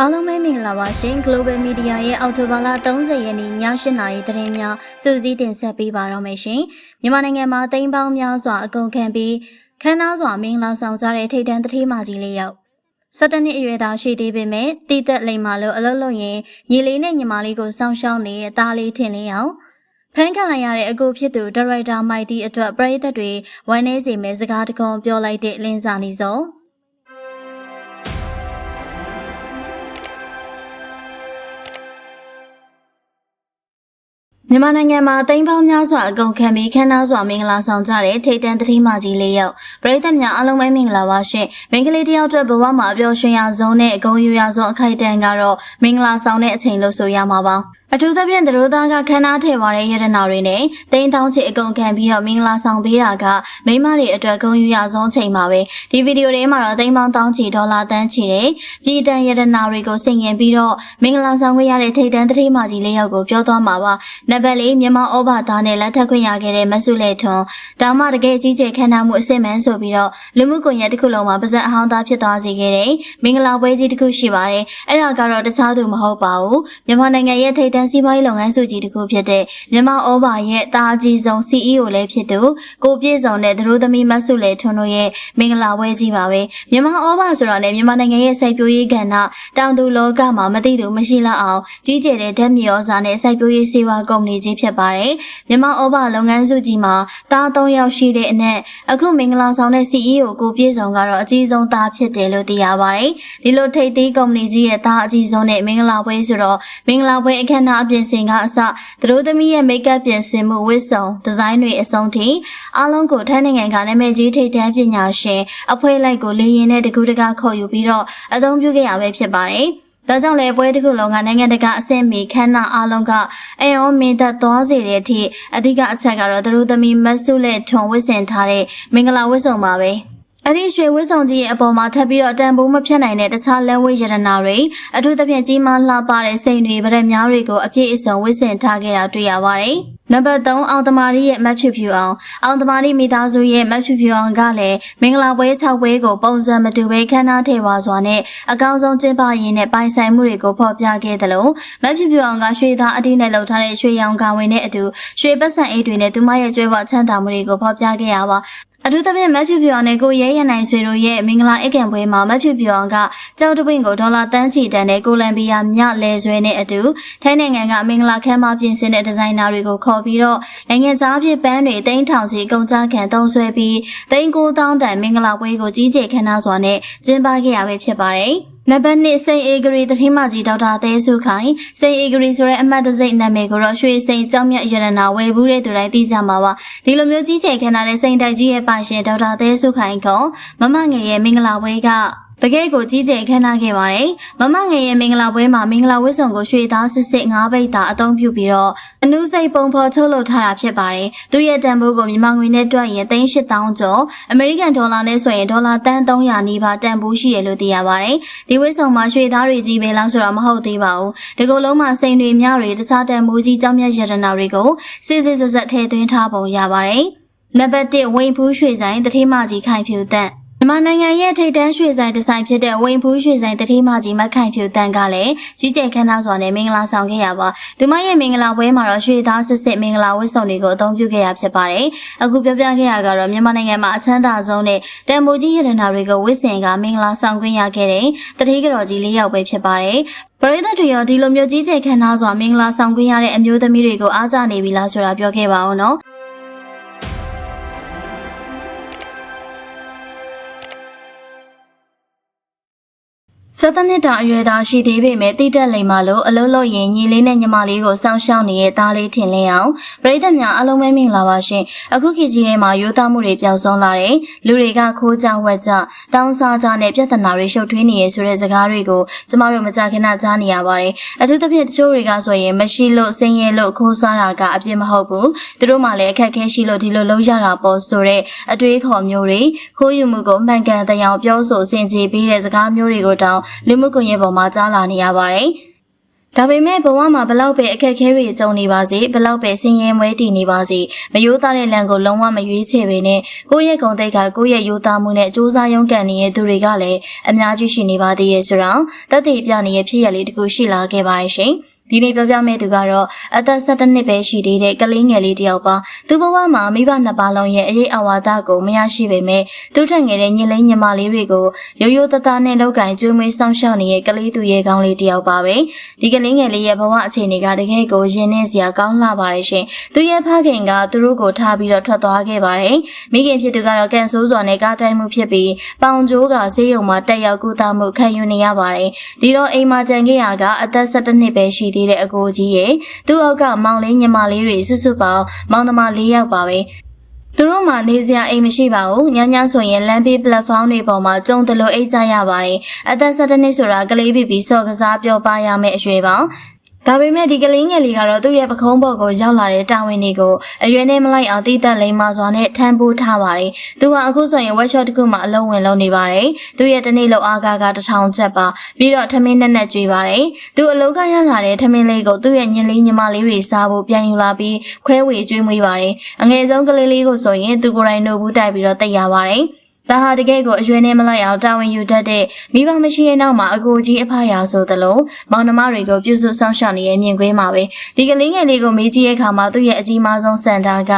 အားလုံးပဲမင်္ဂလာပါရှင် Global Media ရဲ့အောက်တိုဘာလ30ရက်နေ့ည8:00နာရီသတင်းများစူးစီးတင်ဆက်ပေးပါတော့မယ်ရှင်မြန်မာနိုင်ငံမှာတိမ်ပေါင်းများစွာအကုန်ခံပြီးခမ်းနားစွာမင်္ဂလာဆောင်ကြတဲ့ထိပ်တန်းသတိမကြီးလေးယောက်17နှစ်အရွယ်သားရှိသေးပေမဲ့တည်သက်လိမ်မာလို့အလုပ်လုပ်ရင်ညီလေးနဲ့ညီမလေးကိုစောင့်ရှောက်နေတဲ့သားလေးထင်လင်းအောင်ဖန်ခံလိုက်ရတဲ့အကူဖြစ်သူဒါရိုက်တာမိုက်တီအတွက်ပရိသတ်တွေဝိုင်းနေစီမဲ့စကားတကုံပြောလိုက်တဲ့လင်းစာနေစုံ မြန်မာနိုင်ငံမှာတိမ်ပေါင်းများစွာအကုန်ခံပြီးခမ်းနားစွာမင်္ဂလာဆောင်ကြတဲ့ထိတ်တန်းသတိမကြီးလေးယောက်ပရိသတ်များအားလုံးပဲမင်္ဂလာပါရှင်မင်္ဂလေးတယောက်အတွက်ဘဝမှာအပျော်ရွှင်ရဆုံးနဲ့အကုန်ယူရဆုံးအခိုက်အတန့်ကတော့မင်္ဂလာဆောင်တဲ့အချိန်လို့ဆိုရမှာပါအထူးသဖြင့်သတို့သားကခန္ဓာထည့်ပါတဲ့ရတနာတွေနဲ့တိမ်တောင်းချစ်အကုန်ခံပြီးတော့မင်္ဂလာဆောင်ပေးတာကမိမတွေအတွက်ဂုဏ်ယူရဆုံးချိန်ပါပဲဒီဗီဒီယိုထဲမှာတော့တိမ်ပေါင်းတောင်းချီဒေါ်လာတန်းချီတဲ့ပြည်တန်ရတနာတွေကိုဆင်ရင်ပြီးတော့မင်္ဂလာဆောင်ခွင့်ရတဲ့ထိတ်တန်းသတိမကြီးလေးယောက်ကိုပြောသွားမှာပါနံပါတ်၄မြန်မာဩဘာသားနဲ့လက်ထပ်ခွင့်ရခဲ့တဲ့မဆုလေထွန်းဒါမှတကယ်ကြီးကျယ်ခမ်းနားမှုအစစ်မှန်ဆိုပြီးတော့လူမှုကွန်ရက်တစ်ခုလုံးမှာပါဇက်အဟောင်းသားဖြစ်သွားစေခဲ့တဲ့မင်္ဂလာပွဲကြီးတစ်ခုရှိပါတယ်အဲ့ဒါကတော့တခြားသူမဟုတ်ပါဘူးမြန်မာနိုင်ငံရဲ့ထိတ်တန်းစီးပွားရေးလုပ်ငန်းစုကြီးတစ်ခုဖြစ်တဲ့မြန်မာဩဘာရဲ့တာအကြီးဆုံး CEO လည်းဖြစ်သူကိုပြည့်စုံတဲ့သတို့သမီးမဆုလေထွန်းတို့ရဲ့မင်္ဂလာပွဲကြီးပါပဲမြန်မာဩဘာဆိုတော့လည်းမြန်မာနိုင်ငံရဲ့စိုက်ပျိုးရေးကဏ္ဍတောင်သူလောကမှာမသိသူမရှိလောက်အောင်ကြီးကျယ်တဲ့ဓာတ်မြေဩဇာနဲ့စိုက်ပျိုးရေးစေဝါကုမ္ပဏီကြီးဖြစ်ပါတယ်မြန်မာဩဘာလုပ်ငန်းစုကြီးမှာတား၃ယောက်ရှိတဲ့အနက်အခုမင်္ဂလာဆောင်တဲ့ CEO ကိုပြည့်စုံကတော့အကြီးဆုံးသားဖြစ်တယ်လို့သိရပါတယ်ဒီလိုထိပ်သီးကုမ္ပဏီကြီးရဲ့သားအကြီးဆုံးနဲ့မင်္ဂလာပွဲဆိုတော့မင်္ဂလာပွဲအခမ်းအနားအပြင်ဆင်ကအစသူတို့သမီးရဲ့မိတ်ကပ်ပြင်ဆင်မှုဝတ်စုံဒီဇိုင်းတွေအဆုံးထိအားလုံးကိုထိုင်းနိုင်ငံကနာမည်ကြီးထိပ်တန်းပညာရှင်အဖွဲ့လိုက်ကိုလေရင်နဲ့တကူတကခေါ်ယူပြီးတော့အသုံးပြုခဲ့ရပဲဖြစ်ပါတယ်။ဒါကြောင့်လည်းပွဲတစ်ခုလုံးကနိုင်ငံတကာအဆင့်မီခမ်းနားအားလုံးကအယုံမင်းသက်သွားစေတဲ့အထိအဓိကအချက်ကတော့သူတို့သမီးမတ်ဆုနဲ့ထွန်ဝစ်ဆင်ထားတဲ့မင်္ဂလာဝတ်စုံပါပဲ။ အဲ့ဒီရွှေဝင်းဆောင်ကြီးရဲ့အပေါ်မှာထပ်ပြီးတော့တန်ဖိုးမဖြတ်နိုင်တဲ့တခြားလက်ဝဲယရနာတွေအထူးသဖြင့်ကြီးမားလှပတဲ့စိန်တွေဗရက်များတွေကိုအပြည့်အစုံဝစ်ဆင်ထားခဲ့တာတွေ့ရပါတယ်။နံပါတ်3အောင်သမာရီရဲ့မတ်ဖြူဖြူအောင်အောင်သမာရီမိသားစုရဲ့မတ်ဖြူဖြူအောင်ကလည်းမင်္ဂလာပွဲ6ပွဲကိုပုံစံမတူဘဲခမ်းနားထည့်ပါစွာနဲ့အကောင်းဆုံးကျင်းပရင်းနဲ့ပိုင်ဆိုင်မှုတွေကိုဖော်ပြခဲ့သလိုမတ်ဖြူဖြူအောင်ကရွှေသားအတိနဲ့လှုပ်ထားတဲ့ရွှေရောင်ကဝင်တဲ့အတူရွှေပတ်စံအိတ်တွေနဲ့သူမရဲ့ကျွဲပေါ်ချမ်းသာမှုတွေကိုဖော်ပြခဲ့ရပါ အထူးသဖြင့်မတ်ဖြူဖြူအောင်နဲ့ကိုရဲရနိုင်ဆွေတို့ရဲ့မင်္ဂလာအိတ်ကံပွဲမှာမတ်ဖြူဖြူအောင်ကကြောက်တပွင့်ကိုဒေါ်လာတန်းချီတန်တဲ့ကိုလံဘီယာမြလဲဆွဲနဲ့အတူထိုင်းနိုင်ငံကမင်္ဂလာခမ်းမပြင်ဆင်တဲ့ဒီဇိုင်နာတွေကိုခေါ်ပြီးတော့နိုင်ငံသားဖြစ်ပန်းတွေတိန်းထောင်ချီကုန်ကြခံသုံးဆွဲပြီးတိန်းကိုတောင်းတန်မင်္ဂလာပွဲကိုကြီးကျယ်ခမ်းနားစွာနဲ့ကျင်းပခဲ့ရပဲဖြစ်ပါတယ်။ နံပါတ်1စိန်အေဂရီတထင်းမကြီးဒေါက်တာသဲစုခိုင်စိန်အေဂရီဆိုတဲ့အမှတ်တစိမ့်နာမည်ကိုတော့ရွှေစိန်ကျောင်းမြတ်ရတနာဝယ်ဘူးတဲ့သူတိုင်းသိကြမှာပါဒီလိုမျိုးကြီးကျယ်ခမ်းနားတဲ့စိန်တိုက်ကြီးရဲ့ပိုင်ရှင်ဒေါက်တာသဲစုခိုင်ကမမငယ်ရဲ့မင်္ဂလာပွဲက တကယ်ကိုကြီးကျယ်ခမ်းနားခဲ့ပါတယ်။မမငယ်ရဲ့မင်္ဂလာပွဲမှာမင်္ဂလာဝတ်ဆောင်ကိုရွှေသားစစ်စစ်ငါးပိတ်တာအသုံးပြုပြီးတော့အနုစိတ်ပုံဖော်ထုတ်လုပ်ထားတာဖြစ်ပါတယ်။သူရဲ့တန်ဖိုးကိုမြန်မာငွေနဲ့တွက်ရင်3800ကျော်အမေရိကန်ဒေါ်လာနဲ့ဆိုရင်ဒေါ်လာတန်း300နီးပါးတန်ဖိုးရှိတယ်လို့သိရပါတယ်။ဒီဝတ်ဆောင်မှာရွှေသားတွေကြီးပဲလားဆိုတော့မဟုတ်သေးပါဘူး။ဒီကုလုံးမှာစိန်တွေမြတွေတခြားတန်ဖိုးကြီးကြောင်းမြတ်ရတနာတွေကိုစစ်စစ်ဆက်ဆက်ထည့်သွင်းထားပုံရပါတယ်။နံပါတ်1ဝိန်ဖူးရွှေဆိုင်တထေးမကြီးခိုင်ဖြူတန့် မြန်မာနိုင်ငံရဲ့ထိပ်တန်းရွှေဆိုင်ဒီဇိုင်ဖြစ်တဲ့ဝင်းဖူးရွှေဆိုင်တတိမကြီးမခိုင်ဖြူတန်းကလည်းကြီးကျယ်ခမ်းနားစွာနဲ့မင်္ဂလာဆောင်ခဲ့ရပါဒီမရဲ့မင်္ဂလာပွဲမှာတော့ရွှေသားစစ်စစ်မင်္ဂလာဝတ်စုံတွေကိုအသုံးပြုခဲ့ရဖြစ်ပါတယ်အခုပြောပြခဲ့ရကတော့မြန်မာနိုင်ငံမှာအချမ်းသာဆုံးနဲ့တန်မိုးကြီးရတနာတွေကိုဝတ်ဆင်ကမင်္ဂလာဆောင်ခွင့်ရခဲ့တဲ့တတိကတော်ကြီးလေးယောက်ပဲဖြစ်ပါတယ်ပရိသတ်တွေရောဒီလိုမျိုးကြီးကျယ်ခမ်းနားစွာမင်္ဂလာဆောင်ခွင့်ရတဲ့အမျိုးသမီးတွေကိုအားကြနေပြီလားဆိုတာပြောခဲ့ပါအောင်နော် ဆက်သနှစ်တာအရွယ်သားရှိသေးပေမဲ့တိတက်လိမ်မာလို့အလုံးလို့ရင်ညီလေးနဲ့ညီမလေးကိုစောင့်ရှောက်နေတဲ့သားလေးထင်လင်းအောင်ပရိသတ်များအားလုံးပဲမင်္ဂလာပါရှင်အခုခေတ်ကြီးထဲမှာရိုးသားမှုတွေပျောက်ဆုံးလာတယ်လူတွေကခိုးကြဝက်ကြတောင်းစားကြနဲ့ပြဿနာတွေရှုပ်ထွေးနေရဆိုတဲ့စကားတွေကိုကျမတို့မကြခင်နာကြားနေရပါတယ်အထူးသဖြင့်တချို့တွေကဆိုရင်မရှိလို့ဆင်းရဲလို့ခိုးစားတာကအပြစ်မဟုတ်ဘူးသူတို့မှလည်းအခက်အခဲရှိလို့ဒီလိုလုပ်ရတာပေါ့ဆိုတဲ့အတွေးခေါ်မျိုးတွေခိုးယူမှုကိုမှန်ကန်တရားပြောဆိုဆင်ခြင်ပြီးတဲ့စကားမျိုးတွေကိုတောင်းလူမှုကွန်ရက်ပေါ်မှာကြားလာနေရပါတယ်။ဒါပေမဲ့ဘဝမှာဘလောက်ပဲအခက်အခဲတွေကြုံနေပါစေဘလောက်ပဲဆင်းရဲမွဲတည်နေပါစေမယိုးသားတဲ့လမ်းကိုလုံးဝမရွေးချယ်ပေနဲ့ကိုယ့်ရဲ့ဂုဏ်သိက္ခာကိုယ့်ရဲ့ယိုးသားမှုနဲ့စူးစမ်းရုန်းကန်နေတဲ့သူတွေကလည်းအများကြီးရှိနေပါသေးရဲ့ဆိုတော့တသက်ပြနေတဲ့ဖြစ်ရလေးတခုရှိလာခဲ့ပါရဲ့ရှင် ဒီနေ့ပြောပြမယ့်သူကတော့အသက်17နှစ်ပဲရှိသေးတဲ့ကလေးငယ်လေးတစ်ယောက်ပါသူဘဝမှာမိဘနှစ်ပါးလုံးရဲ့အရေးအဝါဒကိုမရရှိပေမဲ့သူထက်ငယ်တဲ့ညီလေးညီမလေးတွေကိုရိုးရိုးသားသားနဲ့လောက်ကင်ကျွေးမွေးဆောင်ရှောက်နေတဲ့ကလေးသူရဲ့ကောင်းလေးတစ်ယောက်ပါပဲဒီကလေးငယ်လေးရဲ့ဘဝအခြေအနေကတကယ်ကိုရင်နှင်းစရာကောင်းလာပါတယ်ရှင်သူရဲ့ဖခင်ကသူတို့ကိုထားပြီးတော့ထွက်သွားခဲ့ပါတယ်မိခင်ဖြစ်သူကတော့ကန်ဆိုးစွာနဲ့ကားတိုင်းမှုဖြစ်ပြီးပေါင်ကျိုးကဆေးရုံမှာတက်ရောက်ကုသမှုခံယူနေရပါတယ်ဒီတော့အိမ်မှာကြံခဲ့ရကအသက်17နှစ်ပဲရှိသေးတဲ့အကိုကြီးရဲ့သူ့အောက်ကမောင်လေးညီမလေးတွေစွတ်စွတ်ပေါင်းမောင်နှမ၄ယောက်ပါပဲသူတို့မှနေစရာအိမ်မရှိပါဘူးညညဆိုရင်လမ်းဘေး platform တွေပေါ်မှာကြုံတယ်လို့အိတ်ကြရပါတယ်အသက်17နှစ်ဆိုတာကလေးပြီးပြီးစော့ကစားပြောပါရမယ့်အရွယ်ပါ ဒါပေမဲ့ဒီကလေးငယ်လေးကတော့သူ့ရဲ့ပခုံးပေါ်ကိုရောက်လာတဲ့တာဝန်တွေကိုအရွယ်နဲ့မလိုက်အောင်တည်တက်လိမ့်မစွာနဲ့ထမ်းပိုးထားပါတယ်။သူကအခုဆိုရင် workshop တစ်ခုမှအလုံးဝင်လုပ်နေပါတယ်။သူ့ရဲ့တနေ့လောက်အားကားကတစ်ထောင်ချက်ပါပြီးတော့ထမင်းနဲ့နဲ့ကျွေးပါတယ်။သူအလုပ်ကရလာတဲ့ထမင်းလေးကိုသူ့ရဲ့ညင်လေးညီမလေးတွေစားဖို့ပြန်ယူလာပြီးခွဲဝေကျွေးမွေးပါတယ်။အငယ်ဆုံးကလေးလေးကိုဆိုရင်သူကိုယ်တိုင်နှုတ်ဘူးတိုက်ပြီးတော့တိတ်ရပါတယ်။ ဒါဟာတကယ်ကိုအရွယ်နဲ့မလိုက်အောင်တာဝန်ယူတတ်တဲ့မိဘမရှိရဲ့နောက်မှာအကိုကြီးအဖရာဆိုသလိုမောင်နှမတွေကိုပြုစုဆောင်ရှောက်နေတဲ့မြင်ကွင်းမှာပဲဒီကလေးငယ်လေးကိုမေးကြည့်တဲ့အခါမှာသူ့ရဲ့အကြီးမားဆုံးစံတာက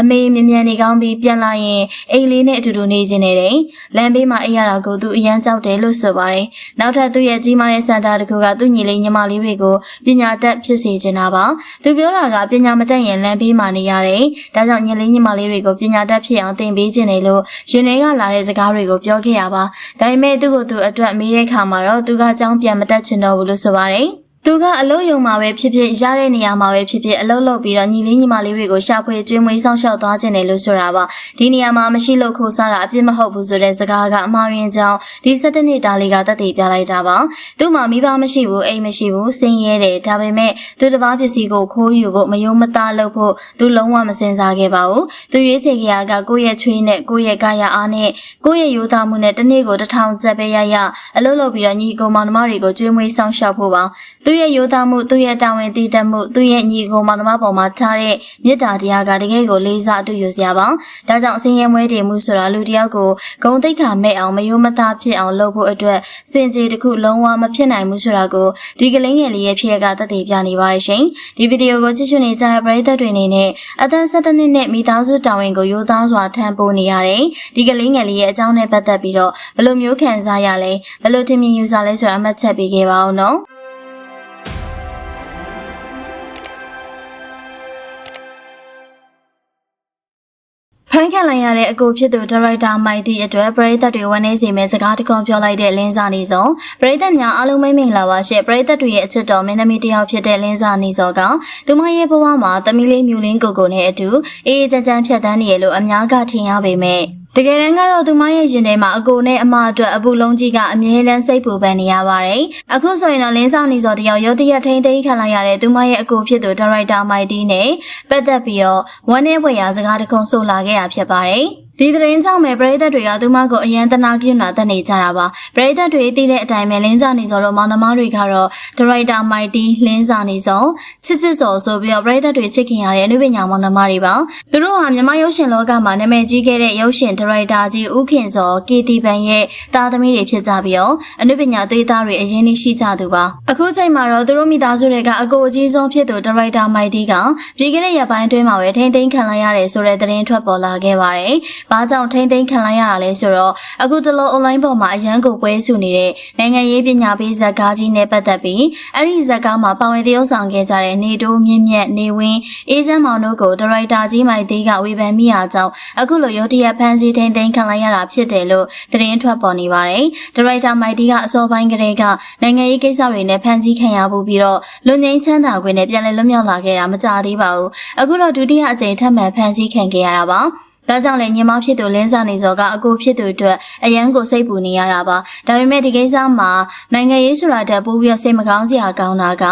အမေမြ мян နေကောင်းပြီးပြန်လာရင်အိမ်လေးနဲ့အတူတူနေခြင်းနဲ့တယ်လမ်းဘေးမှာအိမ်ရတာကိုသူအရန်ကြောက်တယ်လို့ဆိုပါတယ်နောက်ထပ်သူ့ရဲ့ကြီးမားတဲ့စံတာတစ်ခုကသူ့ညီလေးညီမလေးတွေကိုပညာတတ်ဖြစ်စေချင်တာပါသူပြောတာကပညာမတတ်ရင်လမ်းဘေးမှာနေရတယ်ဒါကြောင့်ညီလေးညီမလေးတွေကိုပညာတတ်ဖြစ်အောင်သင်ပေးခြင်းတယ်လို့ရှင်တွေကလာ တဲ့စကားတွေကိုပြောခဲ့ရပါဒါပေမဲ့သူ့ကိုသူအတွက်မေးတဲ့ခါမှာတော့သူကအကြောင်းပြန်မတတ်ချင်တော့ဘူးလို့ဆိုပါတယ် သူကအလုံးယုံမှာပဲဖြစ်ဖြစ်ရတဲ့နေရာမှာပဲဖြစ်ဖြစ်အလုံးလုံးပြီးတော့ညီလေးညီမလေးတွေကိုရှာဖွေကျွေးမွေးဆောင်ရှောက်သွားခြင်းတယ်လို့ဆိုတာပါဒီနေရာမှာမရှိလို့ခိုးစားတာအပြစ်မဟုတ်ဘူးဆိုတဲ့စကားကအမှားယွင်းကြောင်းဒီ၁၇နှစ်တားလေးကတက်တည်ပြလိုက်တာပါသူ့မှာမိဘမရှိဘူးအိမ်မရှိဘူးစင်ရဲတယ်ဒါပေမဲ့သူတစ်ပါးပစ္စည်းကိုခိုးယူဖို့မယုံမသားလုပ်ဖို့သူလုံးဝမစင်စားခဲ့ပါဘူးသူရွေးချယ်ကြရကကိုယ့်ရဲ့ချွေးနဲ့ကိုယ့်ရဲ့ကာယအားနဲ့ကိုယ့်ရဲ့ရိုးသားမှုနဲ့တစ်နေ့ကိုတစ်ထောင်ကျပ်ပဲရရအလုပ်လုပ်ပြီးတော့ညီကောင်မောင်နှမတွေကိုကျွေးမွေးဆောင်ရှောက်ဖို့ပါသူ့ရဲ့ရိုးသားမှုသူ့ရဲ့တာဝန်တည်တတ်မှုသူ့ရဲ့ညီကိုမောင်နှမပေါ်မှာထားတဲ့မေတ္တာတရားကတကယ်ကိုလေးစားအတူယူစရာပါဒါကြောင့်အစင်းရဲမွဲတည်မှုဆိုတာလူတစ်ယောက်ကိုဂုံတိတ်ခါမဲ့အောင်မယိုးမသားဖြစ်အောင်လုပ်ဖို့အတွက်စင်ကြေတစ်ခုလုံးဝမဖြစ်နိုင်ဘူးဆိုတာကိုဒီကလေးငယ်လေးရဲ့ဖြစ်ရကတည်ပြနေပါတယ်ရှင်ဒီဗီဒီယိုကိုကြည့်ရှုနေကြတဲ့ပရိသတ်တွေအနေနဲ့အသက်17နှစ်နဲ့မိသားစုတာဝန်ကိုရိုးသားစွာထမ်းပိုးနေရတယ်ဒီကလေးငယ်လေးရဲ့အကြောင်းနဲ့ပတ်သက်ပြီးတော့ဘယ်လိုမျိုးခံစားရလဲဘယ်လိုထင်မြင်ယူဆလဲဆိုတာအမှတ်ချက်ပေးခဲ့ပါအောင်နော် ဖန်ခံလိုက်ရတဲ့အကိုဖြစ်သူဒါရိုက်တာမိုက်တီအတွက်ပရိသတ်တွေဝန်နေစီမဲ့စကားတကုံပြောလိုက်တဲ့လင်းစာနေစောပရိသတ်များအားလုံးမိတ်မင်္ဂလာပါရှင့်ပရိသတ်တွေရဲ့အချစ်တော်မင်းသမီးတစ်ယောက်ဖြစ်တဲ့လင်းစာနေစောကသူမရဲ့ဘဝမှာသမီးလေးမြူလင်းကိုကိုနဲ့အတူအေးအေးချမ်းချမ်းဖြတ်သန်းနေရလို့အများကထင်ရပေမဲ့ တကယ်တမ်းကတော့သူမရဲ့ရင်ထဲမှာအကိုနဲ့အမအတွက်အပူလုံးကြီးကအမြဲတမ်းစိတ်ပူပန်နေရပါတယ်။အခုဆိုရင်တော့လင်းဆောင်နေစောတယောက်ရုတ်တရက်ထိမ့်သိမ်းခံလိုက်ရတဲ့သူမရဲ့အကိုဖြစ်သူဒါရိုက်တာမိုက်တီနဲ့ပတ်သက်ပြီးတော့ဝမ်းနဲ့ဝယ်ရာစကားတခုဆိုလာခဲ့ရဖြစ်ပါတယ်။ဒီသတင်းကြောင့်ပဲပရိသတ်တွေကသူမကိုအရန်တနာကိနာတက်နေကြတာပါပရိသတ်တွေသိတဲ့အတိုင်းပဲလင်းစာနေစောတော့မောင်နှမတွေကတော့ဒရိုက်တာမိုက်တီလင်းစာနေစောချစ်ချစ်စောဆိုပြီးတော့ပရိသတ်တွေချစ်ခင်ရတဲ့အနုပညာမောင်နှမတွေပါသူတို့ဟာမြန်မာရုပ်ရှင်လောကမှာနာမည်ကြီးခဲ့တဲ့ရုပ်ရှင်ဒရိုက်တာကြီးဦးခင်စောကေတီပန်ရဲ့သားသမီးတွေဖြစ်ကြပြီးတော့အနုပညာသွေးသားတွေအရင်ရှိကြသူပါအခုချိန်မှာတော့သူတို့မိသားစုတွေကအကိုအကြီးဆုံးဖြစ်သူဒရိုက်တာမိုက်တီကပြည်ခဲ့တဲ့ရက်ပိုင်းအတွင်းမှာပဲထိမ့်သိမ်းခံလိုက်ရတယ်ဆိုတဲ့သတင်းထွက်ပေါ်လာခဲ့ပါတယ်။ဘာကြောင့်ထိမ့်သိမ်းခံလိုက်ရတာလဲဆိုတော့အခုတလော online ပေါ်မှာအရန်ကိုပွဲစုနေတဲ့နိုင်ငံရေးပညာပေးဇာတ်ကားကြီးနဲ့ပတ်သက်ပြီးအဲ့ဒီဇာတ်ကားမှာပါဝင်သရုပ်ဆောင်ခဲ့ကြတဲ့နေတိုးမြင့်မြတ်နေဝင်းအေးချမ်းမောင်တို့ကိုဒါရိုက်တာကြီးမိုက်သေးကဝေဖန်မိအားကြောင့်အခုလိုရုတ်တရက်ဖမ်းဆီးထိမ့်သိမ်းခံလိုက်ရတာဖြစ်တယ်လို့သတင်းထွက်ပေါ်နေပါတယ်။ဒါရိုက်တာမိုက်တီကအစောပိုင်းကတည်းကနိုင်ငံရေးကိစ္စတွေနဲ့ဖမ်းဆီးခံရမှုပြီးတော့လူငင်းချမ်းသာခွင့်နဲ့ပြန်လည်လွတ်မြောက်လာခဲ့တာမကြသေးပါဘူး။အခုတော့ဒုတိယအကြိမ်ထပ်မံဖမ်းဆီးခံခဲ့ရတာပါ။ ဒါကြောင့်လည်းညီမဖြစ်သူလင်းစာနေစောကအကိုဖြစ်သူအတွက်အရန်ကိုစိတ်ပူနေရတာပါဒါပေမဲ့ဒီကိစ္စမှာနိုင်ငံရေးဆိုတာတက်ပိုးပြီးတော့စိတ်မကောင်းစရာကောင်းတာက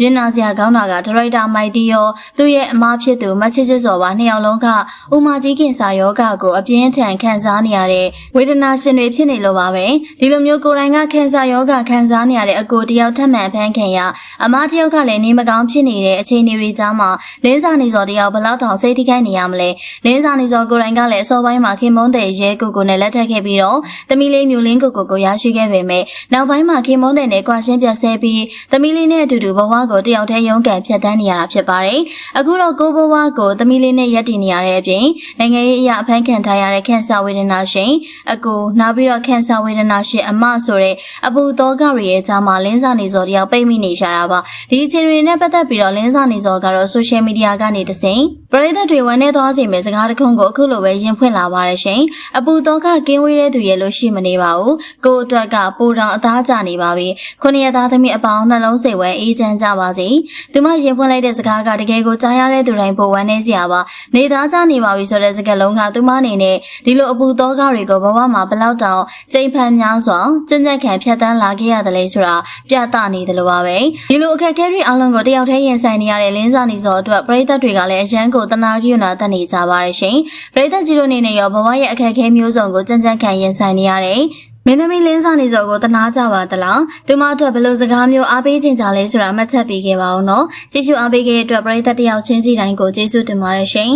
ရင်နာစရာကောင်းတာကဒါရိုက်တာမိုက်တီရောသူ့ရဲ့အမဖြစ်သူမချစ်ချစ်စောပါနှစ်ယောက်လုံးကဥမာကြီးကင်ဆာယောဂကိုအပြင်းထန်ခံစားနေရတဲ့ဝေဒနာရှင်တွေဖြစ်နေလို့ပါပဲဒီလိုမျိုးကိုယ်တိုင်ကကင်ဆာယောဂခံစားနေရတဲ့အကိုတယောက်ထပ်မံဖမ်းခင်ရအမတယောက်ကလည်းနေမကောင်းဖြစ်နေတဲ့အခြေအနေတွေကြားမှာလင်းစာနေစောတယောက်ဘယ်လောက်တောင်စိတ်ထိခိုက်နေရမလဲလင်းစာနေစောကိုယ်တိုင်ကလည်းအစောပိုင်းမှာခင်မုန်းတဲ့ရဲကိုကိုနဲ့လက်ထပ်ခဲ့ပြီးတော့သမီးလေးမျိုးလင်းကိုကိုကိုရရှိခဲ့ပေမဲ့နောက်ပိုင်းမှာခင်မုန်းတဲ့နဲ့ကွာရှင်းပြတ်ဆဲပြီးသမီးလေးနဲ့အတူတူဘဝကိုတယောက်တည်းရုန်းကန်ဖြတ်တန်းနေရတာဖြစ်ပါတယ်အခုတော့ကိုဘဝကိုသမီးလေးနဲ့ရက်တည်နေရတဲ့အပြင်နိုင်ငံရေးအရာအဖမ်းခံထားရတဲ့ကင်ဆာဝေဒနာရှင်အကူနောက်ပြီးတော့ကင်ဆာဝေဒနာရှင်အမဆိုတဲ့အပူသောကတွေရဲ့ကြားမှာလင်းစာနေစောတယောက်ပိတ်မိနေကြတာပါဒီအခြေအနေတွေနဲ့ပတ်သက်ပြီးတော့လင်းစာနေစောကတော့ social media ကနေတဆင့်ပရိသတ်တွေဝမ်းနေသွားစေမယ့်စကားတစ်ခုကိုအခုလိုပဲရင်ဖွင့်လာပါတယ်ရှင်အပူသောကကင်းဝေးတဲ့သူရဲ့လို့ရှိမနေပါဘူးကိုယ့်အတွက်ကပူတောင်အသားကျနေပါပြီခုနှစ်ရက်သားသမီးအပေါင်းနှလုံးစိတ်ဝဲအေးချမ်းကြပါစေသူမရင်ဖွင့်လိုက်တဲ့စကားကတကယ်ကိုကြားရတဲ့သူတိုင်းပိုဝမ်းနေစရာပါနေသားကျနေပါပြီဆိုတဲ့စကားလုံးကသူမအနေနဲ့ဒီလိုအပူသောကတွေကိုဘဝမှာဘလောက်တောင်ကြိမ်ဖန်များစွာကျင့်ကြံခံဖြတ်တန်းလာခဲ့ရတယ်လေဆိုတာပြသနေတယ်လို့ပါပဲဒီလိုအခက်အခဲတွေအလုံးကိုတယောက်တည်းရင်ဆိုင်နေရတဲ့လင်းစာနေစောအတွက်ပရိသတ်တွေကလည်းအရန်ကိုတနာကိယနာတတ်နေကြပါတယ်ရှင်ပရိသတ်ကြီးတို့အနေနဲ့ရောဘဝရဲ့အခက်အခဲမျိုးစုံကိုကြံ့ကြံ့ခံရင်ဆိုင်နေရတယ်မင်းသမီးလင်းစာနေစောကိုတနာကြပါသလားသူမအတွက်ဘယ်လိုစကားမျိုးအားပေးခြင်းကြလဲဆိုတာမှတ်ချက်ပေးခဲ့ပါဦးနော်ကြည့်ရှုအားပေးခဲ့တဲ့အတွက်ပရိသတ်တယောက်ချင်းစီတိုင်းကိုကျေးဇူးတင်ပါတယ်ရှင်